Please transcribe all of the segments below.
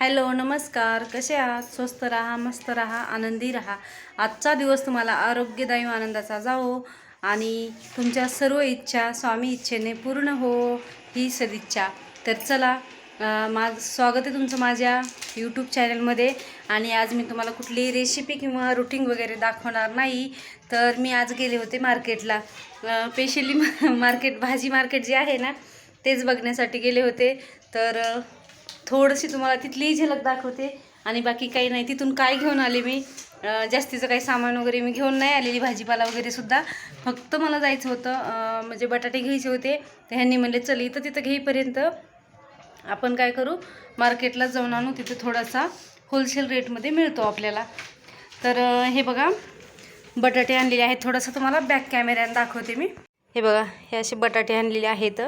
Hello नमस्कार. कसे आहात? स्वस्त राहा मस्त राहा आनंदी राहा. आजचा दिवस तुम्हाला आरोग्यदायी आनंदाचा जावो आणि तुमच्या सर्व इच्छा स्वामी इच्छेने पूर्ण हो ही सदिच्छा. तर चला अं, माझ स्वागत आहे तुमचं माझ्या यूट्यूब चॅनलमध्ये आणि आज मी तुम्हाला कुठली रेसिपी किंवा रुटीन वगैरे दाखवणार नाही तर मी आज गेले होते मार्केटला स्पेशली मार्केट भाजी मार्केट जे आहे ना तेच बघण्यासाठी गेले होते. तर थोडीशी तुम्हाला तिथलीही झलक दाखवते. आणि बाकी काही नाही तिथून काय घेऊन आले मी? जास्तीचं काही सामान वगैरे मी घेऊन नाही आलेली भाजीपाला वगैरे सुद्धा. फक्त मला जायचं होतं म्हणजे बटाटे घ्यायचे होते. तर ह्यांनी म्हणले चल इथं तिथं घेईपर्यंत आपण काय करू? मार्केटला जाऊन आणू तिथे थोडासा होलसेल रेटमध्ये मिळतो आपल्याला. तर हे बघा बटाटे आणलेले आहेत. थोडंसं तुम्हाला बॅक कॅमेऱ्याने दाखवते मी. हे बघा हे असे बटाटे आणलेले आहेत.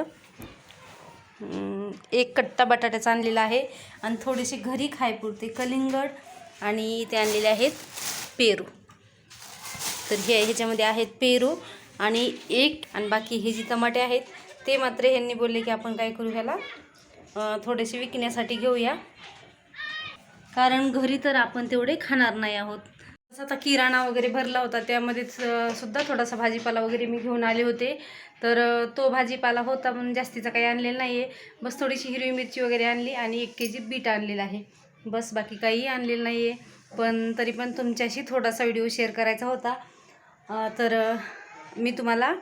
एक कट्टा बटाट्याचा आणलेला आहे. आणि थोडीशी घरी खायपुरते कलिंगड आणि ते आणलेले आहेत पेरू. तर हे ह्याच्यामध्ये आहेत पेरू आणि एक आणि बाकी हे जी टमाटे आहेत ते मात्र ह्यांनी बोलले की आपण काय करू ह्याला? थोडेसे विकण्यासाठी घेऊया. कारण घरी तर आपण तेवढे खाणार नाही आहोत. आता किराणा वगैरे भरला होता त्यामध्येच सुद्धा थोडासा भाजीपाला वगैरे मी घेऊन आले होते. तर तो भाजीपाला होता म्हणून जास्तीचा काही आणलेला नाही आहे बस थोडीशी हिरवी मिरची वगैरे आणली आणि एक के जी बीट आणलेलं आहे. बस बाकी काही आणलेलं नाही आहे पण तरी पण तुमच्याशी थोडासा व्हिडिओ शेअर करायचा होता. तर मी तुम्हाला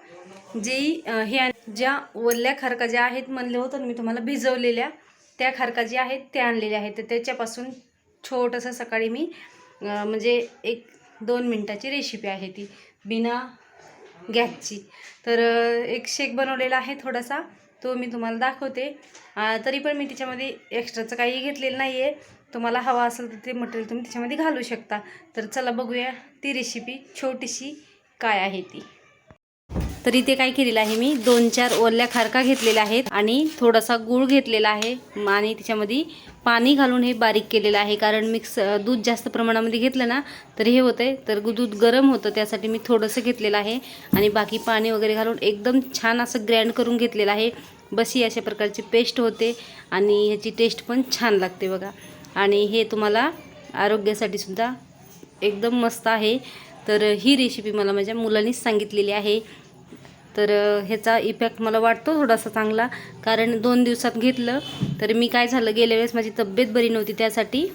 जे हे ज्या ओल्या खारका ज्या आहेत म्हणले होतं ना मी तुम्हाला भिजवलेल्या त्या खारका ज्या आहेत त्या आणलेल्या आहेत. तर त्याच्यापासून छोटंसं सकाळी मी म्हणजे एक दोन मिनटाची रेसिपी आहे ती बिना गॅसची. तर एक शेक बनवलेला आहे थोडासा तो मी तुम्हाला दाखवते. तरी पण मी त्याच्यामध्ये एक्स्ट्राचं काही घेतलेलं नाही आहे तुम्हाला हवा असेल तर ते मटेरियल तुम्ही त्याच्यामध्ये घालू शकता. तर चला बघूया ती रेसिपी छोटीशी काय आहे ती. तर इथे काय केलेलं आहे मी? दोन चार ओल्या खारका घेतलेल्या आहेत आणि थोडासा गूळ घेतलेला आहे. आणि त्याच्यामध्ये पाणी घालून हे बारीक केलेलं आहे. कारण मिक्स दूध जास्त प्रमाणामध्ये घेतलं ना तर हे होतं आहे तर दूध गरम होतं त्यासाठी मी थोडंसं घेतलेलं आहे. आणि बाकी पाणी वगैरे घालून एकदम छान असं ग्रँड करून घेतलेलं आहे. बसी अशा प्रकारची पेस्ट होते आणि ह्याची टेस्ट पण छान लागते बघा. आणि हे तुम्हाला आरोग्यासाठी सुद्धा एकदम मस्त आहे. तर ही रेसिपी मला माझ्या मुलांनीच सांगितलेली आहे. तर ह्याचा इफेक्ट मला वाटतो थोडासा चांगला. कारण दोन दिवसात घेतलं तर मी काय झालं गेल्या वेळेस माझी तब्येत बरी नव्हती त्यासाठी.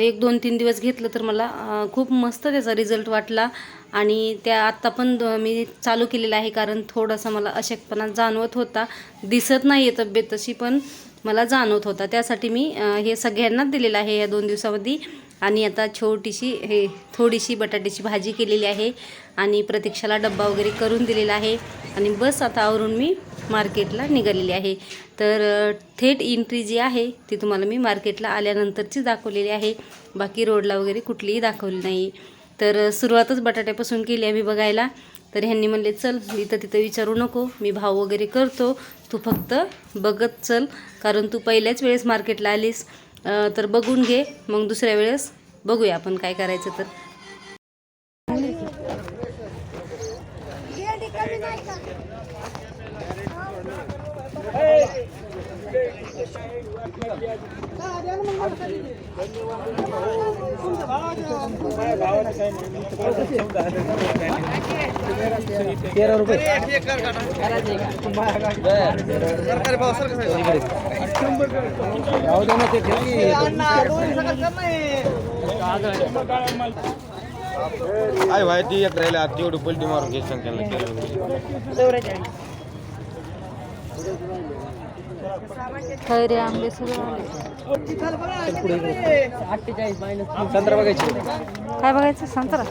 एक दोन तीन दिवस घेतलं तर मला खूप मस्त त्याचा रिझल्ट वाटला. आणि त्या आत्ता पण मी चालू केलेलं आहे कारण थोडासा मला अशक्तपणा जाणवत होता. दिसत नाही आहे तब्येत तशी पण मला जाणवत होता. त्यासाठी मी हे सगळ्यांनाच दिलेलं आहे या दोन दिवसामध्ये. आणि आता छोटीशी हे थोडीशी बटाट्याची भाजी केलेली आहे आणि प्रतीक्षाला डब्बा वगैरे करून दिलेला आहे. आणि बस आता आवरून मी मार्केटला निघालेली आहे. तर थेट एंट्री जी आहे ती तुम्हाला मी मार्केटला आल्यानंतरची दाखवलेली आहे. बाकी रोडला वगैरे कुठलीही दाखवली नाही. तर सुरुवातच बटाट्यापासून केली आहे आम्ही बघायला. तर ह्यांनी म्हणले चल इथं तिथं विचारू नको. मी भाव वगैरे करतो. तू फक्त बघत चल. कारण तू पहिल्याच वेळेस मार्केटला आलीस. तर बघून घे. मग दुसऱ्या वेळेस बघूया आपण काय करायचं तर. तेरा रुपये. ते ठेव काय भाई ती एक राहिला तेवढी पलटी मारून घे त्यांना. केलं खैरे आंबे सगळं अठ्ठेचाळीस मायनस संत्रा बघायची. काय बघायचं? संत्रा.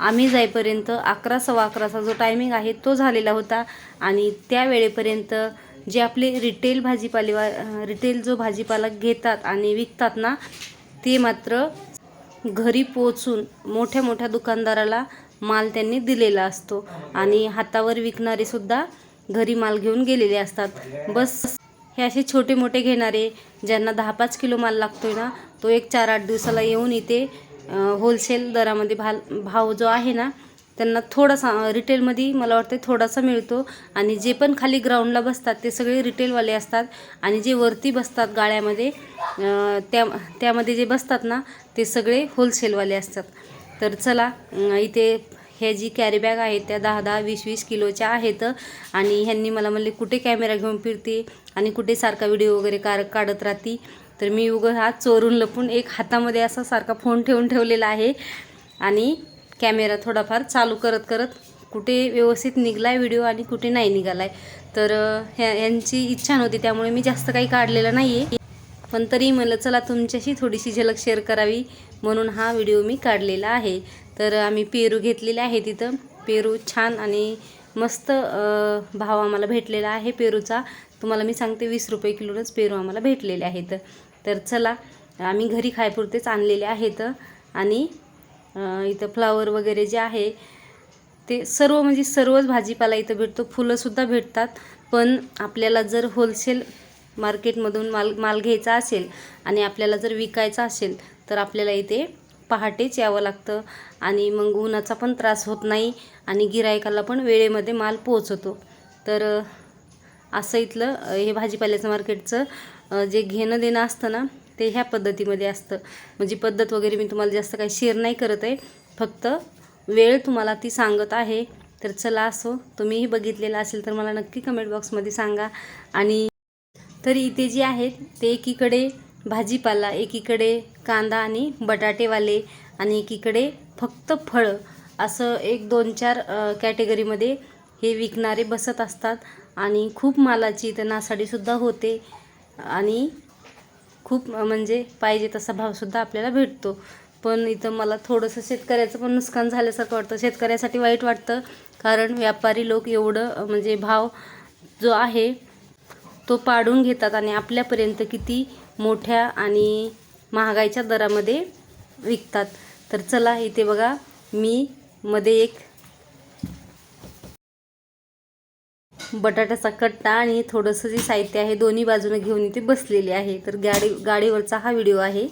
आम्ही जाईपर्यंत अकरा सव्वा अकराचा जो टायमिंग आहे तो झालेला होता. आणि त्या वेळेपर्यंत जे आपले रिटेल भाजीपालेवा रिटेल जो भाजीपाला घेतात आणि विकतात ना ते मात्र घरी पोचून मोठ्या मोठ्या दुकानदाराला माल त्यांनी दिलेला असतो. आणि हातावर विकणारे सुद्धा घरी माल घेऊन गेलेले असतात. बस हे असे छोटे मोठे घेणारे ज्यांना दहा पाच किलो माल लागतोय ना तो एक चार आठ दिवसाला येऊन इथे होलसेल दरामध्ये भाल भाव जो आहे ना त्यांना थोडासा रिटेलमध्ये मला वाटतं थोडासा मिळतो. आणि जे पण खाली ग्राउंडला बसतात ते सगळे रिटेलवाले असतात. आणि जे वरती बसतात गाळ्यामध्ये त्या त्यामध्ये जे बसतात ना ते सगळे होलसेलवाले असतात. तर चला इथे ह्या जी कॅरी बॅग आहेत त्या दहा दहा वीस वीस किलोच्या आहेत. आणि ह्यांनी मला म्हणले कुठे कॅमेरा घेऊन फिरते? आणि कुठे सारखा व्हिडिओ वगैरे कार काढत राहते? तर मी उगं हा चोरून लपून एक हातामध्ये असा सारखा फोन ठेवून ठेवलेला आहे. आणि कॅमेरा थोडाफार चालू करत करत कुठे व्यवस्थित निघलाय व्हिडिओ आणि कुठे नाही निघाला आहे तर ह्या यांची इच्छा नव्हती त्यामुळे मी जास्त काही काढलेलं नाही आहे पण तरी म्हणलं चला तुमच्याशी थोडीशी झलक शेअर करावी म्हणून हा व्हिडिओ मी काढलेला आहे. तर आम्ही पेरू घेतलेले आहे तिथं. पेरू छान आणि मस्त भाव आम्हाला भेटलेला आहे पेरूचा. तुम्हाला मी सांगते वीस रुपये किलोनंच पेरू आम्हाला भेटलेले आहेत. तर चला आम्ही घरी खायपुरतेच आणलेले आहेत. आणि इथं फ्लावर वगैरे जे आहे ते सर्व म्हणजे सर्वच भाजीपाला इथं भेटतो. फुलंसुद्धा भेटतात. पण आपल्याला जर होलसेल मार्केटमधून माल माल घ्यायचा असेल आणि आपल्याला जर विकायचा असेल तर आपल्याला इथे पहाटेच यावं लागतं आणि मग उन्हाचा पण त्रास होत नाही आणि गिरायकाला पण वेळेमध्ये माल पोहोचवतो तर असं इथलं हे भाजीपाल्याचं मार्केटचं जे घेणं देणं असतं ना ते ह्या पद्धतीमध्ये असतं. म्हणजे पद्धत वगैरे मी तुम्हाला जास्त काही शेअर नाही करत आहे. फक्त वेळ तुम्हाला ती सांगत आहे. तर चला असो तुम्हीही बघितलेलं असेल तर मला नक्की कमेंट बॉक्समध्ये सांगा. आणि तर इथे जे आहेत ते एकीकडे भाजीपाला एकीकडे कांदा आणि बटाटेवाले आणि एकीकडे फक्त फळं असं एक दोन चार कॅटेगरीमध्ये हे विकणारे बसत असतात. आणि खूप मालाची इथं नासाडीसुद्धा होते. आणि खूप म्हणजे पाहिजे तसा भावसुद्धा आपल्याला भेटतो. पण इथं मला थोडंसं शेतकऱ्याचं पण नुकसान झाल्यासारखं वाटतं. शेतकऱ्यासाठी वाईट वाटतं. कारण व्यापारी लोक एवढं म्हणजे भाव जो आहे तो पाडून घेतात आणि आपल्यापर्यंत किती मोठ्या आणि महागाईच्या दरामध्ये विकतात. तर चला इथे बघा मी मध्ये एक बटाट्याचा कट्टा आणि थोडंसं जे साहित्य आहे दोन्ही बाजूने घेऊन इथे बसलेली आहे. तर गाडी गाडीवरचा हा व्हिडिओ आहे.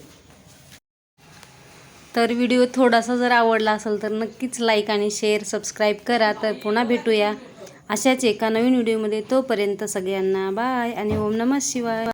तर व्हिडिओ थोडासा जर आवडला असेल तर नक्कीच लाईक आणि शेअर सबस्क्राईब करा. तर पुन्हा भेटूया अशाच एका नवीन व्हिडिओमध्ये. तोपर्यंत सगळ्यांना बाय आणि ओम नमः शिवाय.